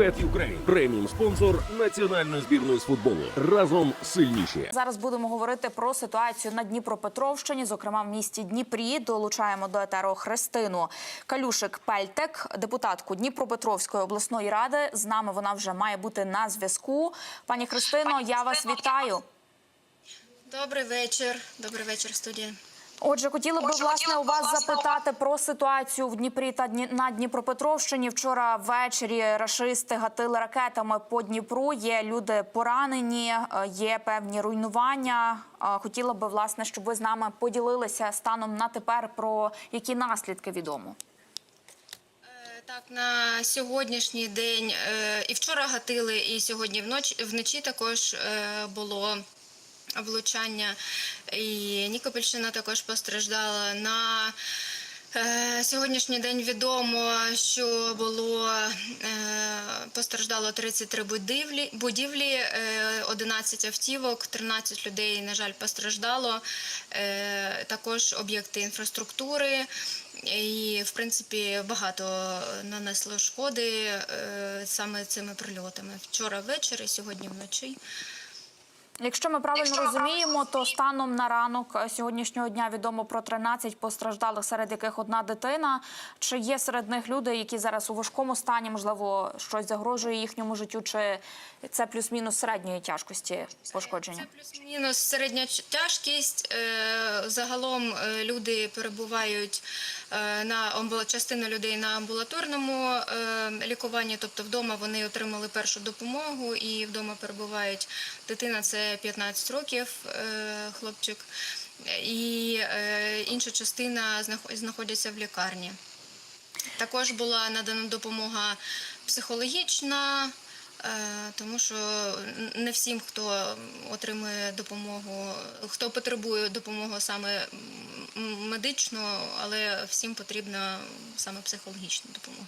Bet Ukraine – преміум спонсор національної збірної з футболу. Разом сильніші. Зараз будемо говорити про ситуацію на Дніпропетровщині, зокрема в місті Дніпрі. Долучаємо до етеру Христину Калюшик Пельтек, депутатку Дніпропетровської обласної ради. З нами вона вже має бути на зв'язку. Пані Христино, я вас вітаю. Добрий вечір. Добрий вечір, студія. Отже, хотіла би власне у вас запитати про ситуацію в Дніпрі та на Дніпропетровщині. Вчора ввечері рашисти гатили ракетами по Дніпру. Є люди поранені, е, є певні руйнування. Е, Хотіла би власне, щоб ви з нами поділилися станом на тепер про які наслідки відомо. Е, Так, на сьогоднішній день і вчора гатили, і сьогодні вночі також було влучання. І Нікопольщина також постраждала. На е, сьогоднішній день відомо, що було е, постраждало 33 будівлі, будівлі е, 11 автівок, 13 людей, на жаль, постраждало. Е, також об'єкти інфраструктури. І, в принципі, багато нанесло шкоди е, саме цими прильотами. Вчора ввечері, сьогодні вночі. Якщо ми правильно розуміємо, то станом на ранок е, сьогоднішнього дня відомо про 13 постраждалих, серед яких одна дитина. Чи є серед них люди, які зараз у важкому стані, можливо, щось загрожує їхньому життю, чи це плюс-мінус середньої тяжкості пошкодження? Це плюс-мінус середня тяжкість. Е, Загалом е, люди перебувають на частина людей на амбулаторному лікуванні, тобто вдома вони отримали першу допомогу і вдома перебувають. Дитина це 15 років, е, хлопчик, і е, інша частина знахо- знаходяться в лікарні. Також була надана допомога психологічна, е, тому що не всім, хто отримує допомогу, хто потребує допомоги саме м, медичну, але всім потрібна саме психологічна допомога.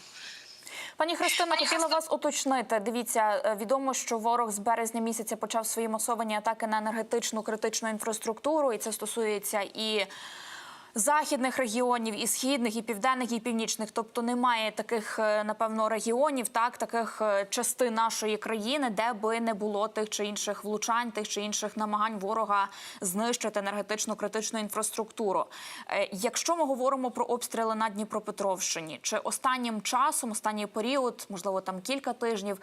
Пані Христина, хотіла вас уточнити. Дивіться, е, відомо, що ворог з березня місяця почав свої масовані атаки на енергетичну критичну інфраструктуру, і це стосується і. Західних регіонів, і східних, і південних, і північних, тобто немає таких, е, напевно, регіонів, так таких е, частин нашої країни, де би не було тих чи інших влучань, тих чи інших намагань ворога знищити енергетичну критичну інфраструктуру. Е, Якщо ми говоримо про обстріли на Дніпропетровщині, чи останнім часом, останній період, можливо, там кілька тижнів.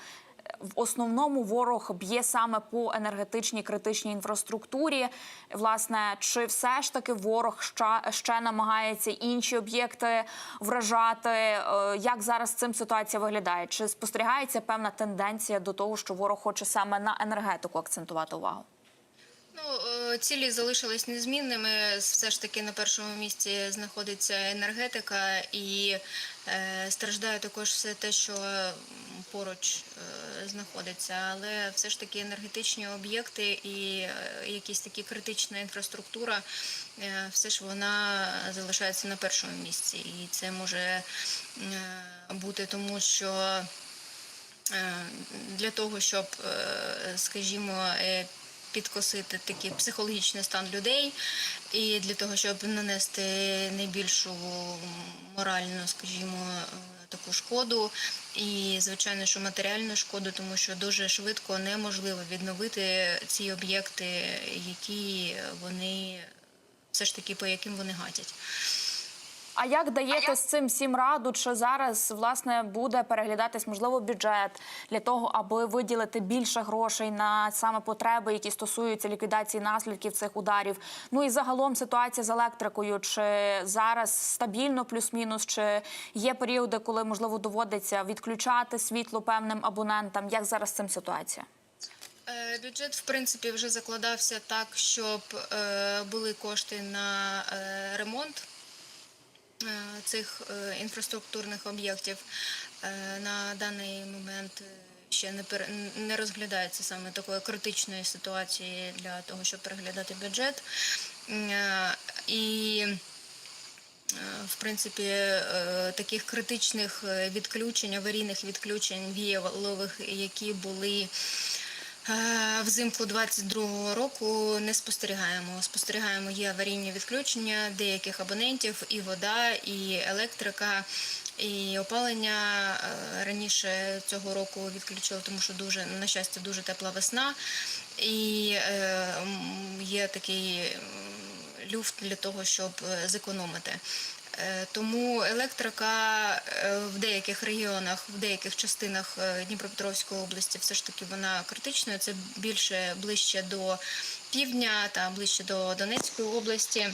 В основному ворог б'є саме по енергетичній критичній інфраструктурі. Власне, чи все ж таки ворог ще, ще намагається інші об'єкти вражати? Е, Як зараз цим ситуація виглядає? Чи спостерігається певна тенденція до того, що ворог хоче саме на енергетику акцентувати увагу? Ну, е, цілі залишились незмінними. Все ж таки на першому місці знаходиться енергетика і е, страждає також все те, що поруч е, знаходиться. Але все ж таки енергетичні об'єкти і якісь такі критична інфраструктура, все ж вона залишається на першому місці. І це може бути тому, що для того, щоб, скажімо, підкосити такий психологічний стан людей, і для того, щоб нанести найбільшу моральну, скажімо, таку шкоду, і звичайно, що матеріальну шкоду, тому що дуже швидко неможливо відновити ці об'єкти, які вони все ж таки по яким вони гатять. А як даєте з цим всім раду? Чи зараз власне буде переглядатись можливо бюджет для того, аби виділити більше грошей на саме потреби, які стосуються ліквідації наслідків цих ударів? Ну і загалом ситуація з електрикою, чи зараз стабільно плюс-мінус, чи є періоди, коли можливо доводиться відключати світло певним абонентам? Як зараз з цим ситуація? Е, Бюджет, в принципі, вже закладався так, щоб е, були кошти на е, ремонт цих е, інфраструктурних об'єктів. Е, На даний момент е, ще не пер- розглядається саме такої критичної ситуації для того, щоб переглядати бюджет. Е, І Е, в принципі, е, таких критичних е, відключень, аварійних відключень віялових, які були е, взимку 22-го року, не спостерігаємо. Спостерігаємо є аварійні відключення деяких абонентів, і вода, і електрика. І опалення е, раніше цього року відключили, тому що дуже, на щастя, дуже тепла весна. І е, є такий люфт для того, щоб е, зекономити. Е, Тому електрика е, в деяких регіонах, в деяких частинах е, Дніпропетровської області все ж таки вона критичною. Це більше ближче до півдня та ближче до Донецької області.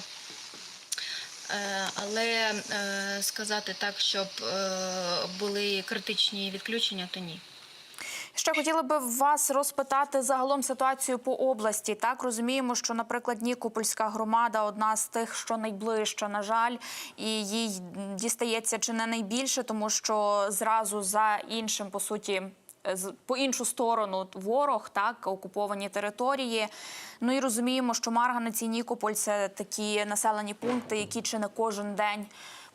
Але сказати так, щоб були критичні відключення, то ні. Ще хотіла би вас розпитати загалом ситуацію по області. Так розуміємо, що, наприклад, Нікопольська громада одна з тих, що найближча, на жаль, і їй дістається чи не найбільше, тому що зразу за іншим, по суті. з- По іншу сторону ворог, так окуповані території. Ну і розуміємо, що Марганець і Нікополь це такі населені пункти, які чи не кожен день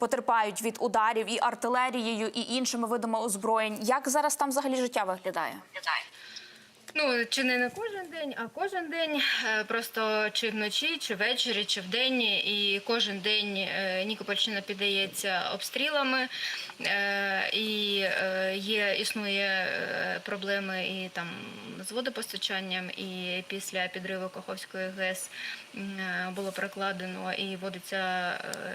потерпають від ударів і артилерією, і іншими видами озброєнь. Як зараз там взагалі життя виглядає? Ну, чи не на кожен день, а кожен день, е, просто чи вночі, чи ввечері, чи вдень. І кожен день е, Нікопольщина піддається обстрілами, е, і є, існує проблеми і там з водопостачанням, і після підриву Каховської ГЕС було прокладено і водиться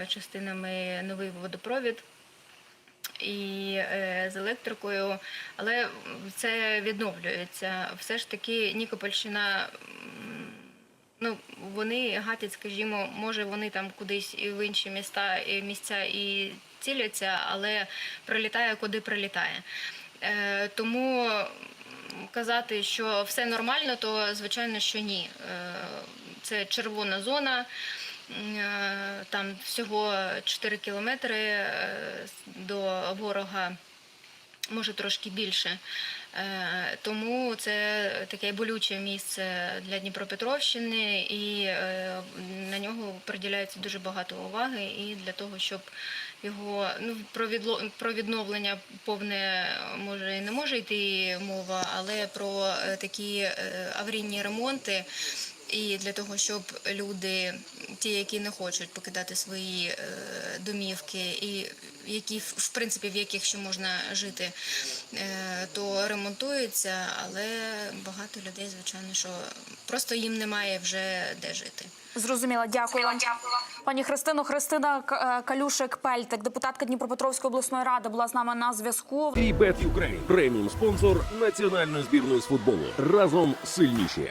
частинами новий водопровід і е, з електрикою, але це відновлюється. Все ж таки Нікопольщина. Ну, вони гатять, скажімо, може вони там кудись і в інші міста і місця і ціляться, але прилітає куди прилітає. Е, тому казати, що все нормально, то звичайно, що ні. Е, це червона зона. Е, Там всього 4 кілометри е, до ворога, може трошки більше. Е, Тому це таке болюче місце для Дніпропетровщини, і на нього приділяється дуже багато уваги. І для того, щоб його ну про відло- про відновлення повне може і не може йти мова, але про такі аварійні ремонти. І для того, щоб люди, ті, які не хочуть покидати свої е, домівки, і які в принципі в яких ще можна жити, е, то ремонтуються, але багато людей, звичайно, що просто їм немає вже де жити. Зрозуміла, дякую. Пані Христино, Христина е, Калюшик Пельтик, депутатка Дніпропетровської обласної ради, була з нами на зв'язку. І Ukraine – преміум спонсор національної збірної з футболу. Разом сильніші.